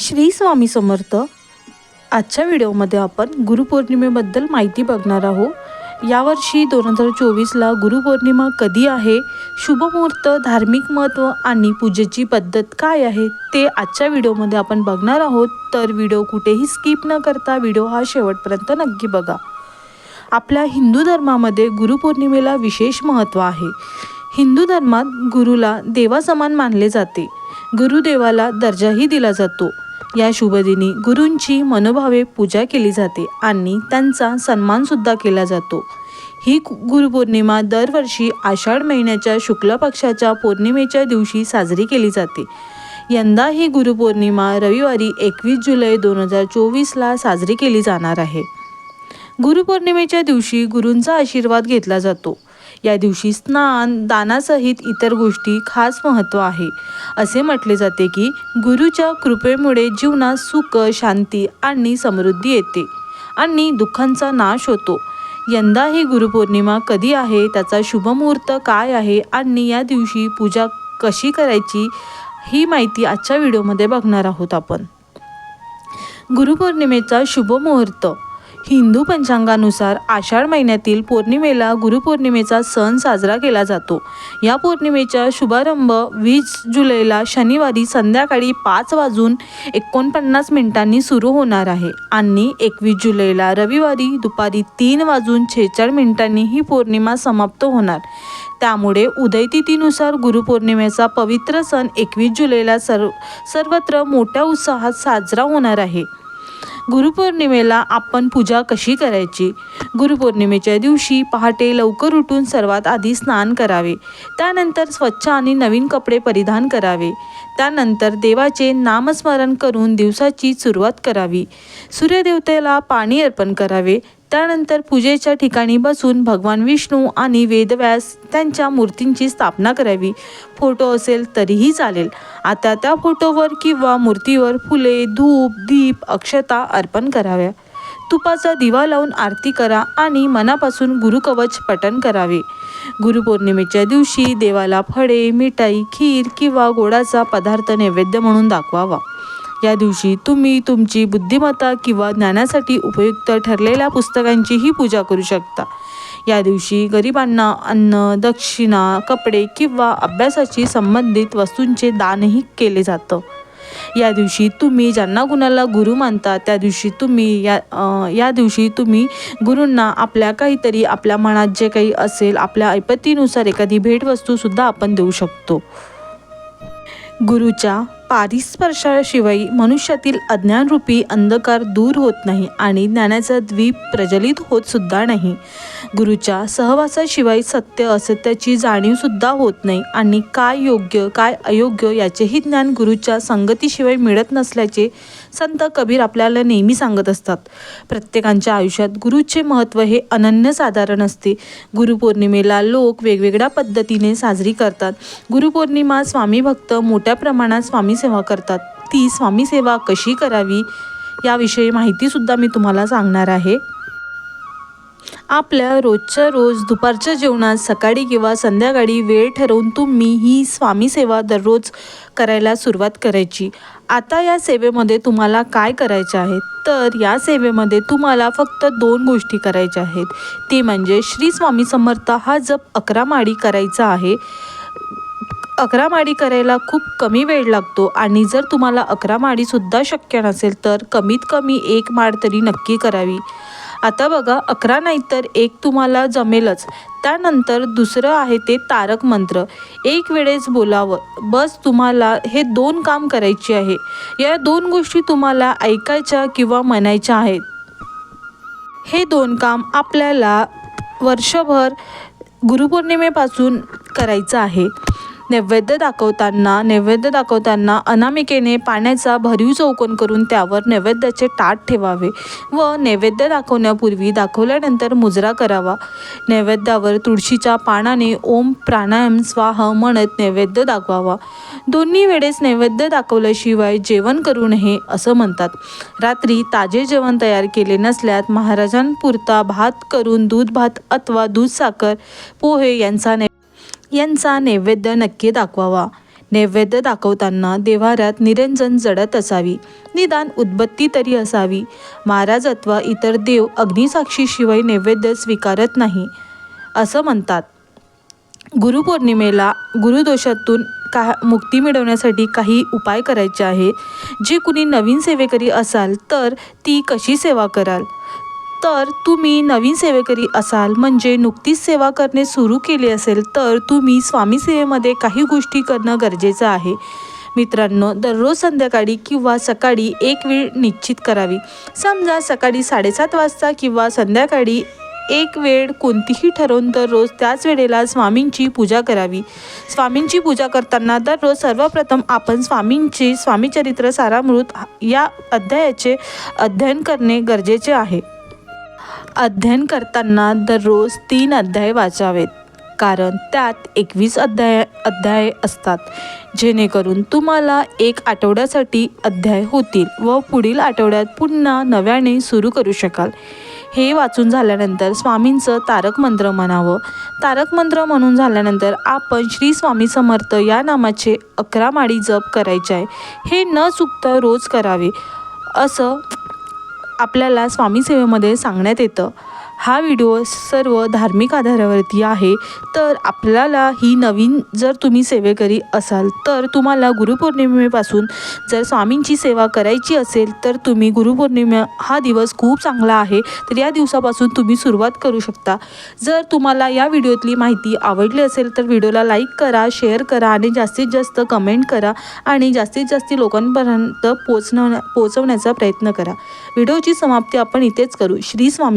श्री स्वामी समर्थ. आजच्या व्हिडिओमध्ये आपण गुरुपौर्णिमेबद्दल माहिती बघणार आहोत. यावर्षी दोन हजार चोवीसला गुरुपौर्णिमा कधी आहे? शुभमुहूर्त धार्मिक महत्त्व आणि पूजेची पद्धत काय आहे? ते आजच्या व्हिडिओमध्ये आपण बघणार आहोत. तर व्हिडिओ कुठेही स्किप न करता व्हिडिओ हा शेवटपर्यंत नक्की बघा. आपल्या हिंदू धर्मामध्ये गुरुपौर्णिमेला विशेष महत्त्व आहे. हिंदू धर्मात गुरुला देवासमान मानले जाते. गुरुदेवाला दर्जाही दिला जातो. या शुभदिनी गुरूंची मनोभावे पूजा केली जाते आणि त्यांचा सन्मानसुद्धा केला जातो. ही गुरुपौर्णिमा दरवर्षी आषाढ महिन्याच्या शुक्ल पक्षाच्या पौर्णिमेच्या दिवशी साजरी केली जाते. यंदा ही गुरुपौर्णिमा रविवारी एकवीस जुलै दोन हजार चोवीसला साजरी केली जाणार आहे. गुरुपौर्णिमेच्या दिवशी गुरूंचा आशीर्वाद घेतला जातो. या दिवशी स्नान दानासहित इतर गोष्टी खास महत्त्व आहे. असे म्हटले जाते की गुरुच्या कृपेमुळे जीवनात सुख शांती आणि समृद्धी येते आणि दुःखांचा नाश होतो. यंदा ही गुरुपौर्णिमा कधी आहे त्याचा शुभमुहूर्त काय आहे आणि या दिवशी पूजा कशी करायची ही माहिती आजच्या व्हिडिओमध्ये बघणार आहोत आपण. गुरुपौर्णिमेचा शुभमुहूर्त हिंदू पंचांगानुसार आषाढ महिन्यातील पौर्णिमेला गुरुपौर्णिमेचा सण साजरा केला जातो. या पौर्णिमेचा शुभारंभ वीस जुलैला शनिवारी संध्याकाळी पाच वाजून एकोणपन्नास मिनिटांनी सुरू होणार आहे. आणि एकवीस जुलैला रविवारी दुपारी तीन वाजून छेचाळ मिनिटांनी ही पौर्णिमा समाप्त होणार. त्यामुळे उदयतिथीनुसार गुरुपौर्णिमेचा पवित्र सण एकवीस जुलैला सर्व सर्वत्र मोठ्या उत्साहात साजरा होणार आहे. गुरुपौर्णिमेला आपण पूजा कशी करायची? गुरुपौर्णिमेच्या दिवशी पहाटे लवकर उठून सर्वात आधी स्नान करावे. त्यानंतर स्वच्छ आणि नवीन कपडे परिधान करावे. त्यानंतर देवाचे नामस्मरण करून दिवसाची सुरुवात करावी. सूर्यदेवतेला पाणी अर्पण करावे. त्यानंतर पूजेच्या ठिकाणी बसून भगवान विष्णू आणि वेदव्यास त्यांच्या मूर्तींची स्थापना करावी. फोटो असेल तरीही चालेल. आता त्या फोटोवर किंवा मूर्तीवर फुले धूप दीप अक्षता अर्पण कराव्या. तुपाचा दिवा लावून आरती करा आणि मनापासून गुरुकवच पठण करावे. गुरुपौर्णिमेच्या दिवशी देवाला फळे मिठाई खीर किंवा गोडाचा पदार्थ नैवेद्य म्हणून दाखवावा. या दिवशी तुम्ही तुमची बुद्धिमत्ता किंवा ज्ञानासाठी उपयुक्त ठरलेल्या पुस्तकांचीही पूजा करू शकता. या दिवशी गरिबांना अन्न दक्षिणा कपडे किंवा अभ्यासाशी संबंधित वस्तूंचे दानही केले जातं. या दिवशी तुम्ही ज्यांना कुणाला गुरु मानता त्या दिवशी तुम्ही या या दिवशी तुम्ही गुरूंना आपल्या काहीतरी आपल्या मनात जे काही असेल आपल्या ऐपतीनुसार एखादी भेटवस्तूसुद्धा आपण देऊ शकतो. गुरुच्या पारिस्पर्शाशिवाय मनुष्यातील अज्ञानरूपी अंधकार दूर होत नाही आणि ज्ञानाचा द्वीप प्रज्वलित होत सुद्धा नाही. गुरुच्या सहवासाशिवाय सत्य असत्याची जाणीवसुद्धा होत नाही आणि काय योग्य काय अयोग्य याचेही ज्ञान गुरुच्या संगतीशिवाय मिळत नसल्याचे संत कबीर आपल्याला नेहमी सांगत असतात. प्रत्येकांच्या आयुष्यात गुरुचे महत्त्व हे अनन्यसाधारण असते. गुरुपौर्णिमेला लोक वेगवेगळ्या पद्धतीने साजरी करतात. गुरुपौर्णिमा स्वामी भक्त मोठ्या प्रमाणात स्वामी सेवा करतात. ती स्वामी सेवा कशी करावी? याविषयी माहितीसुद्धा मी तुम्हाला सांगणार आहे. आपल्या रोजच्या रोज दुपारच्या जेवणात सकाळी किंवा संध्याकाळी वेळ ठरवून तुम्ही ही स्वामी सेवा दररोज करायला सुरुवात करायची. आता या सेवेमध्ये तुम्हाला काय करायचे आहे? तर या सेवेमध्ये तुम्हाला फक्त दोन गोष्टी करायच्या आहेत. ती म्हणजे श्री स्वामी समर्थ हा जप अकरा माळी करायचा आहे. अकरा माडी करायला खूप कमी वेळ लागतो आणि जर तुम्हाला अकरा माडीसुद्धा शक्य नसेल तर कमीत कमी एक माळ तरी नक्की करावी. आता बघा अकरा नाही तर एक तुम्हाला जमेलच. त्यानंतर दुसरं आहे ते तारक मंत्र. एक वेळेस बोलावं. बस तुम्हाला हे दोन काम करायचे आहे. या दोन गोष्टी तुम्हाला ऐकायच्या किंवा म्हणायच्या आहेत. हे दोन काम आपल्याला वर्षभर गुरुपौर्णिमेपासून करायचं आहे. नैवेद्य दाखवताना नैवेद्य दाखवताना अनामिकेने पाण्याचा भरीव चौकोन करून त्यावर नैवेद्याचे ताट ठेवावे व नैवेद्य दाखवण्यापूर्वी दाखवल्यानंतर मुजरा करावा. नैवेद्यावर तुळशीच्या पानाने ओम प्राणायाम स्वाह म्हणत नैवेद्य दाखवावा. दोन्ही वेळेस नैवेद्य दाखवल्याशिवाय जेवण करू नये असं म्हणतात. रात्री ताजे जेवण तयार केले नसल्यास महाराजांपुरता भात करून दूध भात अथवा दूध साखर पोहे यांचा नै यांचा नैवेद्य नक्की दाखवावा. नैवेद्य दाखवताना देव्हाऱ्यात निरंजन जडत असावी. निदान उद्बत्ती तरी असावी. महाराज अथवा इतर देव अग्निसाक्षीशिवाय नैवेद्य स्वीकारत नाही असं म्हणतात. गुरुपौर्णिमेला गुरुदोषातून का मुक्ती मिळवण्यासाठी काही उपाय करायचे आहे. जे कुणी नवीन सेवेकरी असाल तर ती कशी सेवा कराल? तर तुम्ही नवीन सेवेकरी असाल म्हणजे नुकतीच सेवा करणे सुरू केले असेल तर तुम्ही स्वामी सेवेमध्ये काही गोष्टी करणं गरजेचं आहे. मित्रांनो दररोज संध्याकाळी किंवा सकाळी एक वेळ निश्चित करावी. समजा सकाळी साडेसात वाजता किंवा संध्याकाळी एक वेळ कोणतीही ठरवून दररोज त्याच वेळेला स्वामींची पूजा करावी. स्वामींची पूजा करताना दररोज सर्वप्रथम आपण स्वामींची स्वामीचरित्र सारामृत या अध्यायाचे अध्ययन करणे गरजेचे आहे. अध्ययन करताना दररोज तीन अध्याय वाचावेत. कारण त्यात एकवीस अध्याय अध्याय असतात. जेणेकरून तुम्हाला एक आठवड्यासाठी अध्याय होतील व पुढील आठवड्यात पुन्हा नव्याने सुरू करू शकाल. हे वाचून झाल्यानंतर स्वामींचं तारक मंत्र म्हणावं. तारक मंत्र म्हणून झाल्यानंतर आपण श्री स्वामी समर्थ या नामाचे अकरा माळी जप करायचे आहे. हे न चुकता रोज करावे. असं आपल्याला स्वामी सेवेमध्ये सांगण्यात येतं. हा व्हिडिओ सर्व धार्मिक आधारावरती आहे. तर आपल्याला ही नवीन जर तुम्ही सेवेकरी असाल तर तुम्हाला गुरुपौर्णिमेपासून जर स्वामींची सेवा करायची असेल तर तुम्ही गुरुपौर्णिमा हा दिवस खूप चांगला आहे. तर या दिवसापासून तुम्ही सुरुवात करू शकता. जर तुम्हाला या व्हिडिओतली माहिती आवडली असेल तर व्हिडिओला लाईक करा शेअर करा आणि जास्तीत जास्त कमेंट करा आणि जास्तीत जास्त लोकांपर्यंत पोचणं पोचवण्याचा प्रयत्न करा. व्हिडिओची समाप्ती आपण इथेच करू. श्री स्वामी